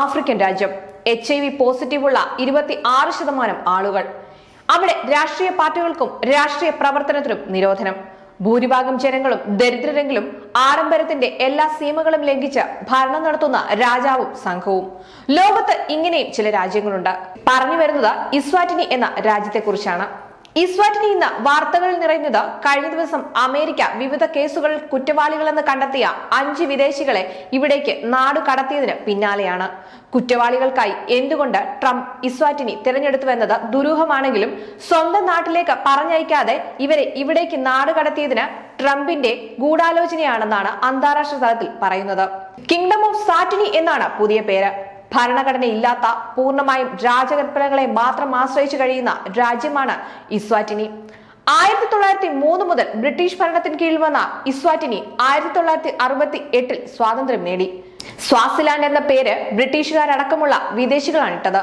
African രാജ്യം. H I V പോസിറ്റീവുള്ള ഇരുപത്തി ആറ് ശതമാനം ആളുകൾ. അവിടെ രാഷ്ട്രീയ പാർട്ടികൾക്കും രാഷ്ട്രീയ പ്രവർത്തനത്തിനും നിരോധനം. ഭൂരിഭാഗം ജനങ്ങളും ദരിദ്രരെങ്കിലും ആഡംബരത്തിന്റെ എല്ലാ സീമകളും ലംഘിച്ച് ഭരണം നടത്തുന്ന രാജാവും സംഘവും. ലോകത്ത് ഇങ്ങനെയും ചില രാജ്യങ്ങളുണ്ട്. പറഞ്ഞു വരുന്നത് ഇസ്വാറ്റിനി എന്ന രാജ്യത്തെക്കുറിച്ചാണ്. ഇസ്വാറ്റിനി ഇന്ന് വാർത്തകൾ നിറയുന്നത് കഴിഞ്ഞ ദിവസം അമേരിക്ക വിവിധ കേസുകളിൽ കുറ്റവാളികളെന്ന് കണ്ടെത്തിയ അഞ്ച് വിദേശികളെ ഇവിടേക്ക് നാടു കടത്തിയതിന് പിന്നാലെയാണ്. കുറ്റവാളികൾക്കായി എന്തുകൊണ്ട് ട്രംപ് ഇസ്വാറ്റിനി തിരഞ്ഞെടുത്തുവെന്നത് ദുരൂഹമാണെങ്കിലും സ്വന്തം നാട്ടിലേക്ക് പറഞ്ഞയക്കാതെ ഇവരെ ഇവിടേക്ക് നാടു കടത്തിയതിന് ട്രംപിന്റെ ഗൂഢാലോചനയാണെന്നാണ് അന്താരാഷ്ട്ര തലത്തിൽ പറയുന്നത്. കിങ്ഡം ഓഫ് സാറ്റിനി എന്നാണ് പുതിയ പേര്. ഭരണഘടനയില്ലാത്ത പൂർണമായും രാജകൽപ്പനകളെ മാത്രം ആശ്രയിച്ചു കഴിയുന്ന രാജ്യമാണ് ഇസ്വാറ്റിനി. ആയിരത്തി തൊള്ളായിരത്തി മൂന്ന് മുതൽ ബ്രിട്ടീഷ് ഭരണത്തിന് കീഴിൽ വന്ന ഇസ്വാറ്റിനി ആയിരത്തി തൊള്ളായിരത്തി അറുപത്തി എട്ടിൽ സ്വാതന്ത്ര്യം നേടി. സ്വാസിലാൻഡ് എന്ന പേര് ബ്രിട്ടീഷുകാരടക്കമുള്ള വിദേശികളാണിട്ടത്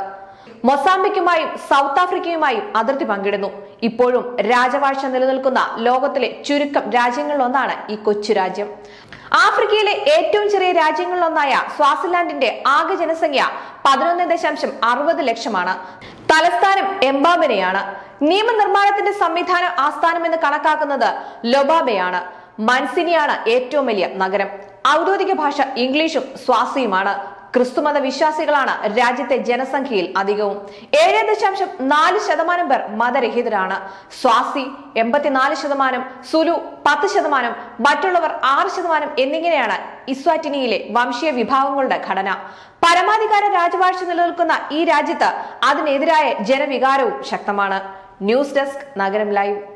മൊസാംബിക്കുമായും സൗത്ത് ആഫ്രിക്കയുമായും അതിർത്തി പങ്കിടുന്നു. ഇപ്പോഴും രാജവാഴ്ച നിലനിൽക്കുന്ന ലോകത്തിലെ ചുരുക്കം രാജ്യങ്ങളിലൊന്നാണ് ഈ കൊച്ചു രാജ്യം. ആഫ്രിക്കയിലെ ഏറ്റവും ചെറിയ രാജ്യങ്ങളിലൊന്നായ സ്വാസിലാൻഡിന്റെ ആകെ ജനസംഖ്യ പതിനൊന്ന് ദശാംശം അറുപത് ലക്ഷമാണ്. തലസ്ഥാനം എംബാബെയാണ്. നിയമനിർമ്മാണത്തിന്റെ സംവിധാന ആസ്ഥാനം എന്ന് കണക്കാക്കുന്നത് ലൊബാബെയാണ്. മൻസിനിയാണ് ഏറ്റവും വലിയ നഗരം. ഔദ്യോഗിക ഭാഷ ഇംഗ്ലീഷും സ്വാസിയുമാണ്. ക്രിസ്തുമത വിശ്വാസികളാണ് രാജ്യത്തെ ജനസംഖ്യയിൽ അധികവും. ഏഴ് ദശാംശം നാല് ശതമാനം പേർ മതരഹിതരാണ്. സ്വാസി എൺപത്തിനാല് ശതമാനം സുലു പത്ത് ശതമാനം മറ്റുള്ളവർ ആറ് ശതമാനം എന്നിങ്ങനെയാണ് ഇസ്വാറ്റിനിയിലെ വംശീയ വിഭാഗങ്ങളുടെ ഘടന. പരമാധികാര രാജവാഴ്ച നിലനിൽക്കുന്ന ഈ രാജ്യത്ത് അതിനെതിരായ ജനവികാരവും ശക്തമാണ്. News desk Nagaram live.